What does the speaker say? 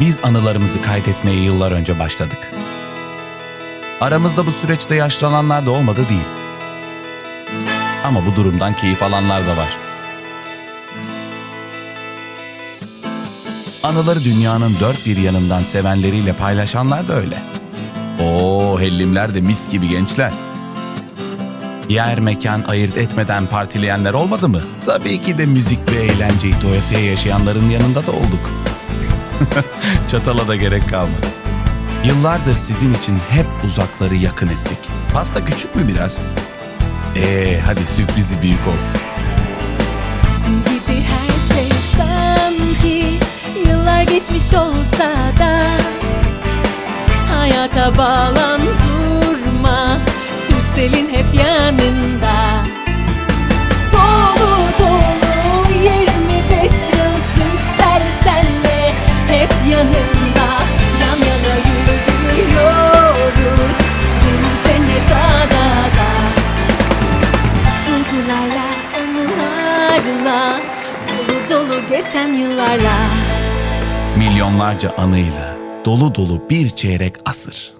Biz anılarımızı kaydetmeye yıllar önce başladık. Aramızda bu süreçte yaşlananlar da olmadı değil. Ama bu durumdan keyif alanlar da var. Anıları dünyanın dört bir yanından sevenleriyle paylaşanlar da öyle. Oo hellimler de mis gibi gençler. Yer mekan ayırt etmeden partileyenler olmadı mı? Tabii ki de müzik ve eğlenceyi doyasıya yaşayanların yanında da olduk. Çatala da gerek kalmadı. Yıllardır sizin için hep uzakları yakın ettik. Pasta küçük mü biraz? Ee hadi sürprizi büyük olsun. Dün gibi her şey sanki Yıllar geçmiş olsa da Hayata bağlan durma Türksel'in hep yanında yanında Yan yana yürüyoruz. Bir cennet adada Duygularla, anılarla Dolu dolu geçen yıllarla. Milyonlarca anıyla dolu dolu bir çeyrek asır.